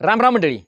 राम राम मंडळी.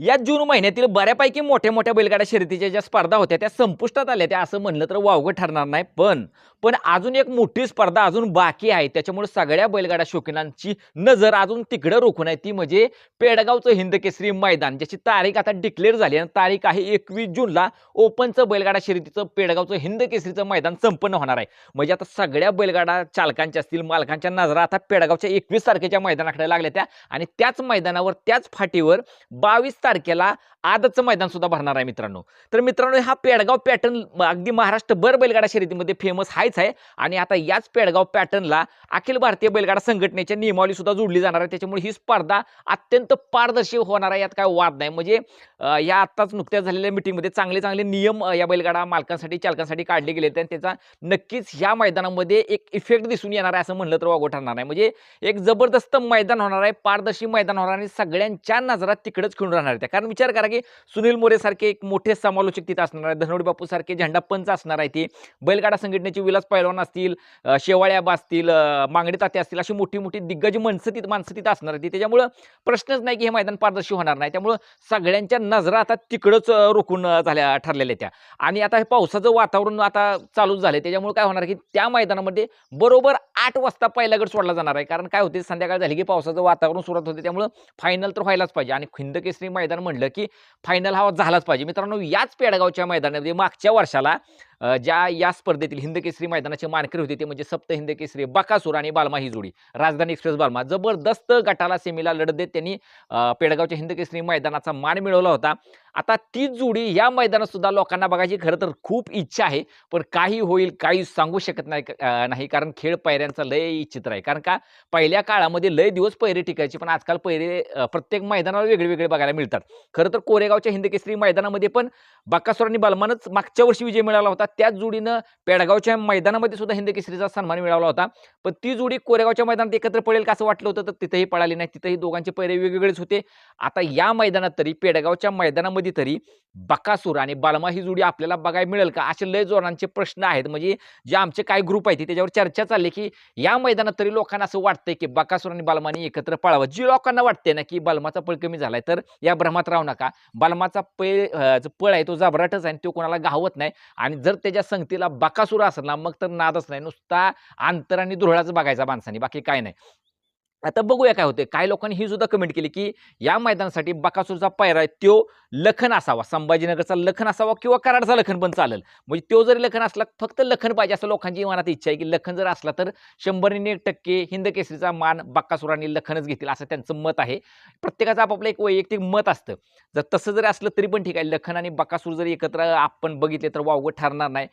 या जून महिन्यातील बऱ्यापैकी मोठ्या मोठ्या बैलगाड्या शर्यतीच्या ज्या स्पर्धा होत्या त्या संपुष्टात आल्या त्या असं म्हणलं तर वावगं ठरणार नाही. पण पण अजून एक मोठी स्पर्धा अजून बाकी आहे. त्याच्यामुळे सगळ्या बैलगाड्या शौकीनांची नजर अजून तिकडं रोखून आहे. ती म्हणजे पेडगावचं हिंदकेसरी मैदान ज्याची तारीख आता डिक्लेअर झाली आणि तारीख आहे एकवीस जूनला ओपनचं बैलगाडा शर्यतीचं पेडगावचं हिंदकेसरीचं मैदान संपन्न होणार आहे. म्हणजे आता सगळ्या बैलगाडा चालकांच्या असतील मालकांच्या नजरा आता पेडगावच्या एकवीस तारखेच्या मैदानाकडे लागल्या त्या. आणि त्याच मैदानावर त्याच फाटीवर बावीस तारखेला आजचं मैदान सुद्धा भरणार आहे मित्रांनो. तर मित्रांनो हा पेडगाव पॅटर्न अगदी महाराष्ट्र भर बैलगाडा शर्यतीमध्ये फेमस आहेच आहे. आणि आता याच पेडगाव पॅटर्नला अखिल भारतीय बैलगाडा संघटनेच्या नियमावली सुद्धा जोडली जाणार आहे. त्याच्यामुळे ही स्पर्धा अत्यंत पारदर्शी होणार आहे यात काय वाद नाही. म्हणजे या आत्ताच नुकत्याच झालेल्या मिटिंगमध्ये चांगले चांगले नियम या बैलगाडा मालकांसाठी चालकांसाठी काढले गेले आणि त्याचा नक्कीच ह्या मैदानामध्ये एक इफेक्ट दिसून येणार आहे असं म्हणलं तर वागो ठरणार नाही. म्हणजे एक जबरदस्त मैदान होणार आहे पारदर्शी मैदान होणार आणि सगळ्यांच्या नजरात तिकडेच खेळून राहणार आहे. त्या कारण विचार करा की सुनील मोरे सारखे एक मोठे समालोचक तिथे असणार आहे. धनोडी बापू सारखे झेंडा पंच असणार आहे ते. बैलगाडा संघटनेचे विलास पैलवान असतील शेवाळ्याबा असतील मांगडे ताते असतील अशी मोठी मोठी दिग्गज माणसं तिथं माणसं तिथं असणार आहे त्याच्यामुळं प्रश्नच नाही की हे मैदान पारदर्शी होणार नाही. त्यामुळं सगळ्यांच्या नजरा आता तिकडंच रोखून झाल्या ठरलेल्या त्या. आणि आता हे पावसाचं वातावरण आता चालूच झालं त्याच्यामुळे काय होणार की त्या मैदानामध्ये बरोबर आठ वाजता पहिला गट सोडला जाणार आहे. कारण काय होते संध्याकाळ झाली की पावसाचं वातावरण सुरुवात होते. त्यामुळं फायनल तर व्हायलाच पाहिजे. आणि खिंद केसरी मैदान म्हणलं की फायनल हा झालाच पाहिजे. मित्रांनो याच पेडगावच्या मैदानामध्ये मागच्या वर्षाला ज्या या स्पर्धेतील हिंद केसरी मैदानाचे मानकरी होते ते म्हणजे सप्त हिंद केसरी बकासूर आणि बालमा ही जोडी. राजधानी एक्सप्रेस बालमा. जबरदस्त गटाला सेमीला लढत देत त्यांनी पेडगावच्या हिंद केसरी मैदानाचा मान मिळवला होता. आता तीच जोडी या मैदानात सुद्धा लोकांना बघायची खरं तर खूप इच्छा आहे पण काही होईल काही सांगू शकत नाही नाही कारण खेळ पैऱ्यांचा लय चित्र आहे. कारण का? पहिल्या काळामध्ये लय दिवस पैरे टिकायचे पण आजकाल पैरे प्रत्येक मैदानावर वेगळे वेगळे बघायला मिळतात. खरं तर कोरेगावच्या हिंदकेसरी मैदानामध्ये पण बकासूर आणि बालमानच मागच्या वर्षी विजय मिळाला होता त्याच जोडीनं पेडगावच्या मैदानामध्ये सुद्धा हिंद केसरीचा सन्मान मिळवला होता. पण ती जोडी कोरेगावच्या मैदानात एकत्र पडेल का असं वाटलं होतं तर तिथेही पळाली नाही. तिथेही दोघांचे पैरे वेगवेगळेच होते. आता या मैदानात तरी पेडगावच्या मैदानामध्ये तरी बकासूर आणि बालमा ही जोडी आपल्याला बघायला मिळेल का? असे लय जोरांचे प्रश्न आहेत. म्हणजे जे आमचे काय ग्रुप आहेत त्याच्यावर चर्चा चालली की या मैदानात तरी लोकांना असं वाटतंय की बकासूर आणि बालमानी एकत्र पळावं. जी लोकांना वाटते ना की बालमाचा पळ कमी झालाय तर या भ्रमात राहू नका. बालमाचा पळ जो पळ आहे तो जबराटच आहे आणि तो कोणाला गावत नाही. आणि जर त्याच्या संगतीला बकासूर असेल ना मग तर नादच नाही. नुसता अंतर आणि दुरळाच बघायचा माणसाने बाकी काय नाही. आता बघूया काय होते काही लोकांनी ही सुद्धा कमेंट केली की या मैदानासाठी बकासूरचा पायरा आहे तो लखन असावा. संभाजीनगरचा लखन असावा किंवा कराडचा लखन पण चालेल. म्हणजे तो जरी लखन असला फक्त लखन पाहिजे असं लोकांची मनात इच्छा आहे की लखन जर असला तर शंभरने एक टक्के हिंद केसरीचा मान बक्कासुरांनी लखनच घेतील असं त्यांचं मत आहे. प्रत्येकाचं आपापलं एक वैयक्तिक मत असतं. जर तसं जरी असलं तरी पण ठीक आहे. लखन आणि बकासूर जरी एकत्र आपण बघितले तर वावगं ठरणार नाही.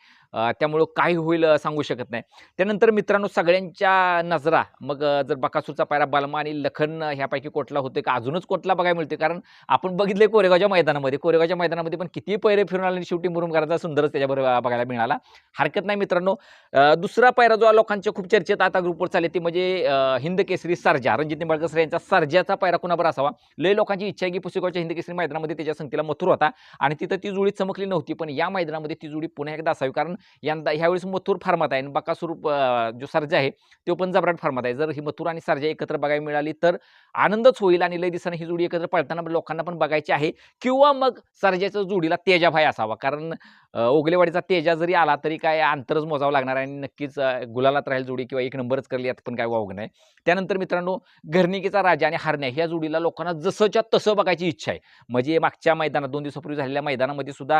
त्यामुळं काही होईल सांगू शकत नाही. त्यानंतर मित्रांनो सगळ्यांच्या नजरा मग जर बकासूरचा पायरा बालमा आणि लखन ह्यापैकी कोटला होते का? अजूनच कोटला बघायला मिळते. कारण आपण बघितले कोरेगावच्या मैदानामध्ये. कोरेगावच्या मैदानामध्ये पण किती पैरे फिरून आले आणि शेवटी मुरुमकरांचा सुंदरच त्याच्याबरोबर बघायला मिळाला. हरकत नाही मित्रांनो. दुसरा पायरा जो लोकांच्या खूप चर्चेत आता ग्रुपवर चालले ते म्हणजे हिंद केसरी सर्जा. रणजित निंबाळकर सर यांचा सर्जाचा पायरा कुणावर असावा? लय लोकांची इच्छा आहे की पुसेगावच्या हिंद केसरी मैदानामध्ये त्याच्या संख्येला मथुर होता. आणि तिथं ती जुळी चमकली नव्हती पण या मैदानामध्ये ती जुळी पुन्हा एकदा असावी. कारण यंदा ह्यावेळेस मथुर फार्मात आहे. आणि बकासूर जो सर्जा आहे तो पण जबराट फार्मात आहे. जर ही मथुर आणि सर्जा एकत्र बघायला मिळाली तर आनंदच होईल आणि लय दिवसाने ही जोडी एकत्र पळताना लोकांना पण बघायची आहे. किंवा मग सर्जाच्या जोडीला तेजाभाई असावा कारण ओगलेवाडीचा तेजा जरी आला तरी काय अंतरच मोजावं लागणार आणि नक्कीच गुलालात राहील जोडी किंवा एक नंबरच करेल यात पण काय वावग नाही. त्यानंतर मित्रांनो घरणिकेचा राजा आणि हरण्या ह्या जोडीला लोकांना जसंच्या तसं बघायची इच्छा आहे. म्हणजे मागच्या मैदानात दोन दिवसापूर्वी झालेल्या मैदानामध्ये सुद्धा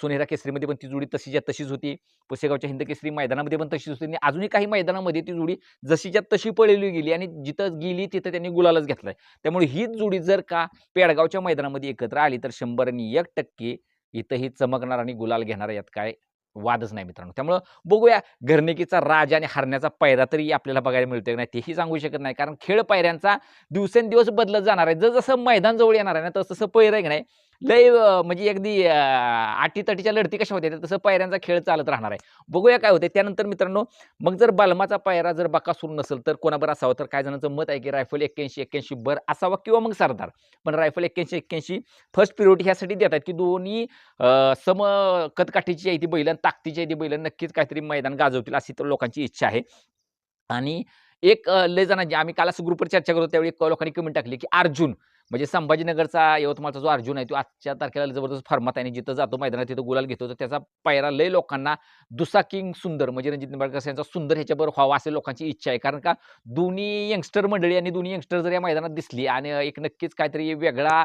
सोनेरा केसरीमध्ये पण ती जोडी तशीच्या तशीच होती. पुसेगावच्या हिंद केसरी मैदानामध्ये पण तशीच होती. आणि अजूनही काही मैदानामध्ये ती जोडी जशीच्या तशी पळली गेली आणि जिथं गेली तिथं त्यांनी गुलालच घेतलाय. त्यामुळे हीच जोडी जर का पेडगावच्या मैदानामध्ये एकत्र आली तर शंभर आणि एक टक्के इथंही चमकणार आणि गुलाल घेणार यात काय वादच नाही मित्रांनो. त्यामुळं बघूया घरनिकीचा राज आणि हरण्याचा पायरा तरी आपल्याला बघायला मिळतोय नाही तेही सांगू शकत नाही. कारण खेळ पायऱ्यांचा दिवसेंदिवस बदलत जाणार आहे. जसं मैदान जवळ येणार आहे ना तसं तसं पैर आहे की नाही लय म्हणजे अगदी आटीतटीच्या लढती कशा होत्या तसं पायऱ्यांचा खेळ चालत राहणार आहे. बघूया काय होते त्यानंतर मित्रांनो मग जर बालमाचा पायरा जर बकासूर नसेल तर कोणाबर असावा? तर काय जणांचं मत आहे की रायफल एक्क्याऐंशी एक्क्याऐंशी बर असावा किंवा मग सरदार. पण रायफल एक्क्याऐंशी एक्क्याऐंशी फर्स्ट पिरियड ह्यासाठी देतात की दोन्ही सम कदकाठीची आहे ती बैल आणि ताकदीची आहे ती बैल. नक्कीच काहीतरी मैदान गाजवतील अशी तर लोकांची इच्छा आहे. आणि एक लय जणांची आम्ही काल असं ग्रुपवर चर्चा करतो त्यावेळी लोकांनी कमेंट टाकली की अर्जुन म्हणजे संभाजीनगरचा यवतमाळचा जो अर्जुन आहे तो आजच्या तारखेला जबरदस्त फॉर्मात आहे आणि जिथं जातो मैदानात तिथं गुलाल घेतो. तर त्याचा पायरा लय लोकांना दुसा किंग सुंदर म्हणजे रणजित निंबाळकर यांचा सुंदर ह्याच्याबरोबर व्हावा असे लोकांची इच्छा आहे. कारण का दोन्ही यंगस्टर मंडळी आणि दोन्ही यंगस्टर जर या मैदानात दिसली आणि एक नक्कीच काहीतरी वेगळा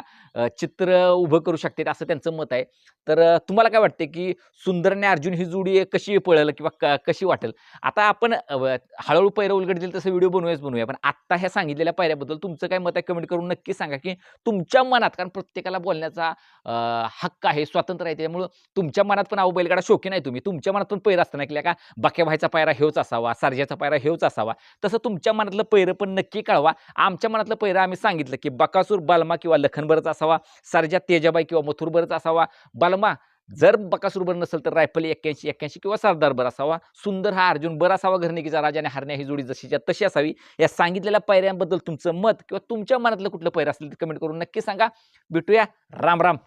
चित्र उभं करू शकते असं त्यांचं मत आहे. तर तुम्हाला काय वाटते की सुंदर आणि अर्जुन ही जोडी कशी पळेल किंवा क- कशी वाटेल? आता आपण हळूहळू पैरा उलगडतील तसं व्हिडिओ बनवूयाच बनवूया. पण आत्ता ह्या सांगितलेल्या पायऱ्याबद्दल तुमचं काय मत आहे? कमेंट करून नक्की सांगा की तुमच्या मनात कारण प्रत्येकाला बोलण्याचा हक्क आहे स्वातंत्र्य आहे त्यामुळं तुमच्या मनात पण अहो बैलगाडा शोकी नाही तुम्ही. तुमच्या मनात पण पैर असताना की का बाक्या भाईचा पायरा हेच असावा सारज्याचा पायरा हेच असावा. तसं तुमच्या मनातलं पैरं पण नक्की कळवा. आमच्या मनातलं पैरं आम्ही सांगितलं की बकासूर बालमा किंवा लखनबरच असावा सरजा तेजाबाई किंवा मथुरबरच असावा बालमा जर बकासूर बर नसेल तर रायफल एक्क्याऐंशी एक्क्याऐंशी किंवा सरदार बर असावा. सुंदर हा अर्जुन बर असावा घरणिकीचा राजा आणि हरण्या ही जोडी जशीच्या तशी असावी. या सांगितलेल्या पायऱ्यांबद्दल तुमचं मत किंवा तुमच्या मनातलं कुठलं पैर असेल ते कमेंट करून नक्की सांगा. भेटूया. राम राम.